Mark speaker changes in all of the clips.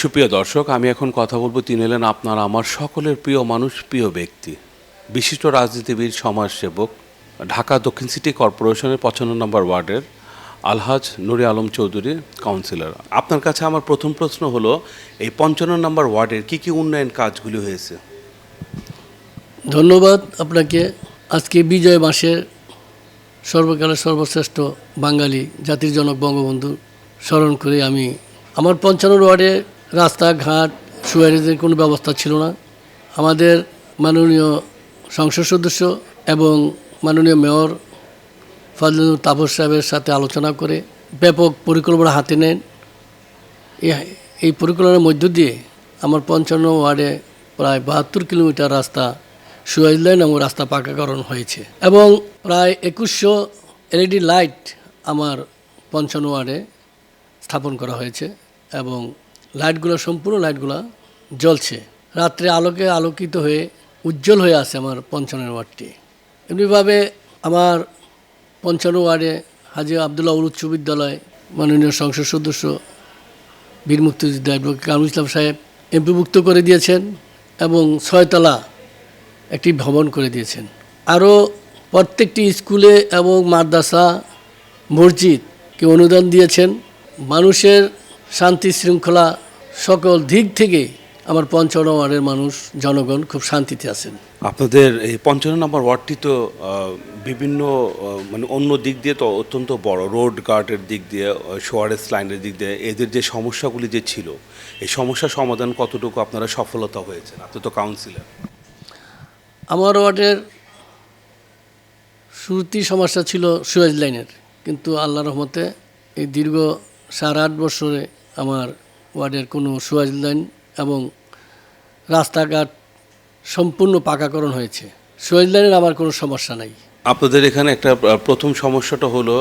Speaker 1: সুপ্রিয় দর্শক, আমি এখন কথা বলব তিনি হলেন আপনার আমার সকলের প্রিয় মানুষ, প্রিয় ব্যক্তি। বিশিষ্ট রাজনীতিবিদ, সমাজসেবক, ঢাকা দক্ষিণ সিটি কর্পোরেশনের পঁচান্ন নম্বর ওয়ার্ডের আলহাজ নুরি আলম চৌধুরী, কাউন্সিলর। আপনার কাছে আমার প্রথম প্রশ্ন হলো, এই পঞ্চান্ন নম্বর ওয়ার্ডের কি কি উন্নয়ন কাজগুলি হয়েছে?
Speaker 2: ধন্যবাদ আপনাকে। আজকে বিজয় মাসের সর্বকালের সর্বশ্রেষ্ঠ বাঙালি জাতির জনক বঙ্গবন্ধু স্মরণ করে আমি আমার পঞ্চান্ন ওয়ার্ডে রাস্তাঘাট, সুয়ারেজের কোনো ব্যবস্থা ছিল না। আমাদের মাননীয় সংসদ সদস্য এবং মাননীয় মেয়র ফজলুল তাপস সাহেবের সাথে আলোচনা করে ব্যাপক পরিকল্পনা হাতে নেন। এই- এই পরিকল্পনার মধ্য দিয়ে আমার পঞ্চান্ন ওয়ার্ডে প্রায় বাহাত্তর কিলোমিটার রাস্তা সুয়াইজ লাইন এবং রাস্তা পাকাকরণ হয়েছে এবং প্রায় একুশশো এলইডি লাইট আমার পঞ্চান্ন ওয়ার্ডে স্থাপন করা হয়েছে এবং লাইটগুলো সম্পূর্ণ লাইটগুলো জ্বলছে। রাত্রে আলোকে আলোকিত হয়ে উজ্জ্বল হয়ে আছে আমার পঞ্চান্ন ওয়ার্ডটি। এমনিভাবে আমার পঞ্চান্ন ওয়ার্ডে হাজি আবদুল্লাহ উচ্চ বিদ্যালয় মাননীয় সংসদ সদস্য বীর মুক্তিযোদ্ধা কামরুল ইসলাম সাহেব এমপিভুক্ত করে দিয়েছেন এবং ছয়তলা একটি ভবন করে দিয়েছেন। আরও প্রত্যেকটি স্কুলে এবং মাদ্রাসা, মসজিদকে অনুদান দিয়েছেন। মানুষের শান্তি শৃঙ্খলা সকল দিক থেকে আমার পঞ্চান্ন ওয়ার্ডের মানুষ জনগণ খুব শান্তিতে আছেন।
Speaker 1: আপনাদের এই পঞ্চান্ন নম্বর ওয়ার্ডটি তো বিভিন্ন মানে অন্য দিক দিয়ে তো অত্যন্ত বড় রোড গার্ডের দিক দিয়ে শোয়ারেজ লাইনের দিক দিয়ে এদের যে সমস্যাগুলি যে ছিল এই সমস্যা সমাধান কতটুকু আপনারা সফলতা হয়েছে আপনি তো কাউন্সিলর
Speaker 2: আমার ওয়ার্ডের শুরুতেই সমস্যা ছিল সুয়েজ লাইনের কিন্তু আল্লাহ রহমতে এই দীর্ঘ সাড়ে আট বছরে আমার ওয়ার্ডের কোনো সুয়েজ লাইন এবং রাস্তাঘাট সম্পূর্ণ পাকাকরণ হয়েছে। সুয়েজ লাইনের আমার কোনো সমস্যা নাই।
Speaker 1: আপনাদের এখানে একটা প্রথম সমস্যাটা হলো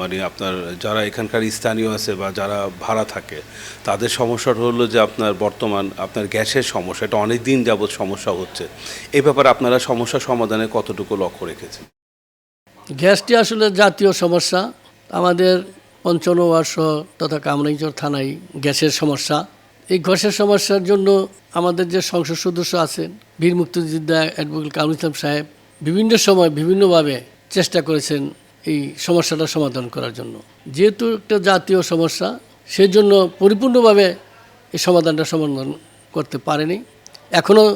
Speaker 1: মানে আপনার যারা এখানকার স্থানীয় আছে বা যারা ভাড়া থাকে তাদের সমস্যাটা হলো যে আপনার বর্তমান আপনার গ্যাসের সমস্যা এটা অনেক দিন যাবৎ সমস্যা হচ্ছে। এই ব্যাপারে আপনারা সমস্যা সমাধানে কতটুকু লক্ষ্য রেখেছেন?
Speaker 2: গ্যাসটি আসলে জাতীয় সমস্যা। আমাদের সহ তথা কামরাইচর থানায় গ্যাসের সমস্যা। এই গ্যাসের সমস্যার জন্য আমাদের যে সংসদ সদস্য আছেন, বীর মুক্তিযোদ্ধা অ্যাডভোকেট কামরুল ইসলাম সাহেব, বিভিন্ন সময় বিভিন্নভাবে চেষ্টা করেছেন এই সমস্যাটা সমাধান করার জন্য। যেহেতু একটা জাতীয় সমস্যা সেই জন্য পরিপূর্ণভাবে এই সমাধানটা সমাধান করতে পারেনি। এখনও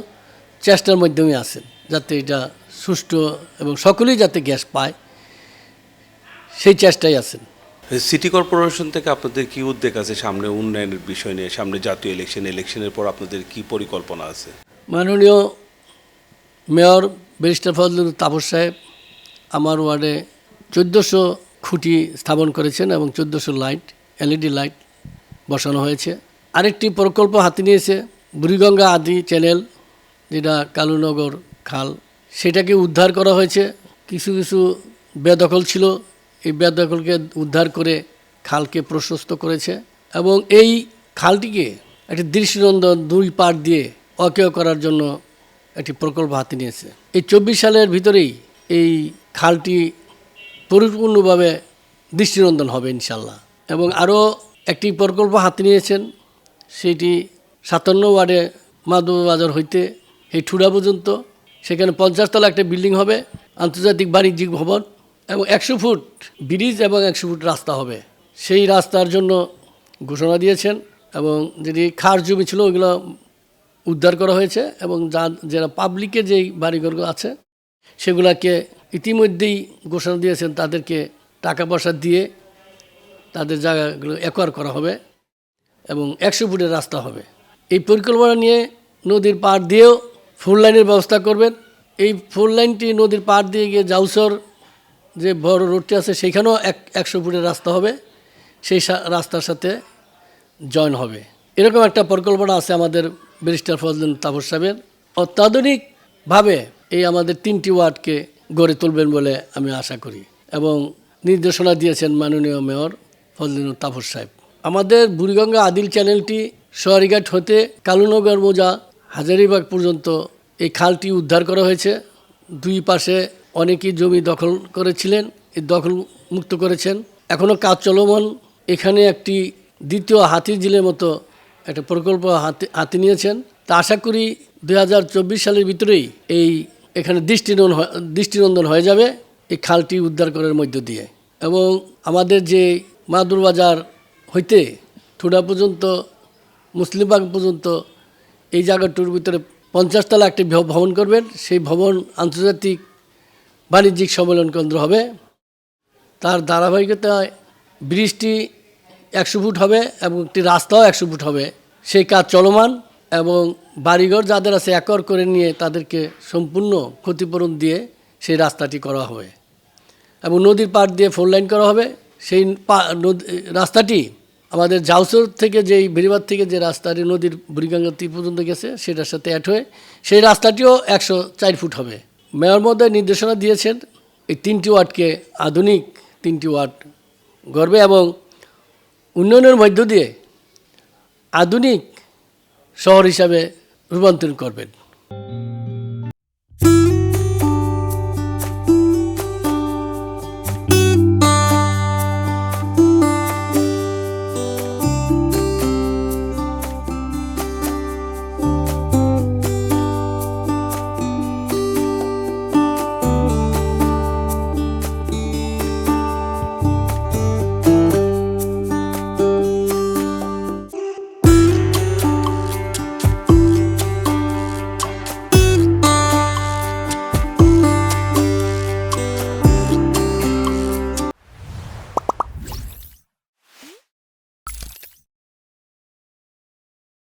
Speaker 2: চেষ্টার মাধ্যমে আছেন যাতে এটা সুষ্ঠু এবং সকলেই যাতে গ্যাস পায়, সেই চেষ্টায় আছেন।
Speaker 1: সিটি কর্পোরেশন থেকে আপনাদের কি উদ্যোগ আছে সামনে উন্নয়নের বিষয় নিয়ে, সামনে জাতীয় ইলেকশন ইলেকশনের পর আপনাদের কি পরিকল্পনা আছে?
Speaker 2: মাননীয় মেয়র ব্যারিস্টার ফজলুল তাপস সাহেব আমার ওয়ার্ডে চোদ্দোশো খুঁটি স্থাপন করেছেন এবং চোদ্দোশো লাইট, এলইডি লাইট বসানো হয়েছে। আরেকটি প্রকল্প হাতে নিয়েছে বুড়িগঙ্গা আদি চ্যানেল, যেটা কালুনগর খাল। সেটাকে উদ্ধার করা হয়েছে। কিছু কিছু বেদখল ছিল এই বেদখলকে উদ্ধার করে খালকে প্রশস্ত করেছে এবং এই খালটিকে একটি দৃষ্টিনন্দন দুই পাড় দিয়ে অকেয় করার জন্য একটি প্রকল্প হাতে নিয়েছে। এই চব্বিশ সালের ভিতরেই এই খালটি পরিপূর্ণভাবে দৃষ্টিনন্দন হবে ইনশাল্লাহ এবং আরও একটি প্রকল্প হাতে নিয়েছেন। সেটি সাতান্ন ওয়ার্ডে মাধব বাজার হইতে এই ঠুডা পর্যন্ত, সেখানে পঞ্চাশতলা একটা বিল্ডিং হবে, আন্তর্জাতিক বাণিজ্যিক ভবন এবং একশো ফুট ব্রিজ এবং একশো ফুট রাস্তা হবে। সেই রাস্তার জন্য ঘোষণা দিয়েছেন এবং যেটি খার জমি ছিল ওইগুলো উদ্ধার করা হয়েছে এবং যা যারা পাবলিকের যেই বাড়িঘরগুলো আছে, সেগুলাকে ইতিমধ্যেই ঘোষণা দিয়েছেন তাদেরকে টাকা পয়সা দিয়ে তাদের জায়গাগুলো অ্যাকোয়ার করা হবে এবং একশো ফুটের রাস্তা হবে। এই পরিকল্পনা নিয়ে নদীর পাড় দিয়েও ফুল লাইনের ব্যবস্থা করবেন। এই ফুল লাইনটি নদীর পাড় দিয়ে গিয়ে জাউসর যে বড় রোডটি আছে সেখানেও এক, একশো ফুটের রাস্তা হবে। সেই রাস্তার সাথে জয়েন হবে। এরকম একটা পরিকল্পনা আছে আমাদের ব্যারিস্টার ফজলুল তাপস সাহেবের। অত্যাধুনিকভাবে এই আমাদের তিনটি ওয়ার্ডকে গড়ে তুলবেন বলে আমি আশা করি এবং নির্দেশনা দিয়েছেন মাননীয় মেয়র ফজলুল তাপস সাহেব। আমাদের বুড়িগঙ্গা আদিল চ্যানেলটি সোয়ারিঘাট হতে কালুনগর মোজা হাজারিবাগ পর্যন্ত এই খালটি উদ্ধার করা হয়েছে। দুই পাশে অনেকেই জমি দখল করেছিলেন, এই দখল মুক্ত করেছেন। এখনও কাজ চলমান। এখানে একটি দ্বিতীয় হাতিঝিলের মতো একটা প্রকল্প হাতে হাতে নিয়েছেন। তা আশা করি দু হাজার চব্বিশ সালের ভিতরেই এই এখানে দৃষ্টিনন্দন দৃষ্টিনন্দন হয়ে যাবে এই খালটি উদ্ধার করার মধ্য দিয়ে। এবং আমাদের যে মাদুর বাজার হইতে থুডা পর্যন্ত মুসলিমবাগ পর্যন্ত এই জায়গাটার ভিতরে পঞ্চাশতলা একটি ভবন করবেন। সেই ভবন আন্তর্জাতিক বাণিজ্যিক সম্মেলন কেন্দ্র হবে। তার ধারাবাহিকতায় ব্রিজটি একশো ফুট হবে এবং একটি রাস্তাও একশো ফুট হবে। সেই কাজ চলমান এবং বাড়িঘর যাদের আছে একর করে নিয়ে তাদেরকে সম্পূর্ণ ক্ষতিপূরণ দিয়ে সেই রাস্তাটি করা হবে। এবং নদীর পাড় দিয়ে ফোর লাইন করা হবে। সেই রাস্তাটি আমাদের জাউসর থেকে যেই বেরিবাদ থেকে যে রাস্তাটি নদীর বুড়িগঙ্গা তীর পর্যন্ত গেছে, সেটার সাথে অ্যাড হয়ে সেই রাস্তাটিও একশো চার ফুট হবে। মেয়র মধ্যে নির্দেশনা দিয়েছেন এই তিনটি ওয়ার্ডকে আধুনিক তিনটি ওয়ার্ড গড়বে এবং উন্নয়নের মধ্য দিয়ে আধুনিক শহর হিসাবে রূপান্তরণ করবেন।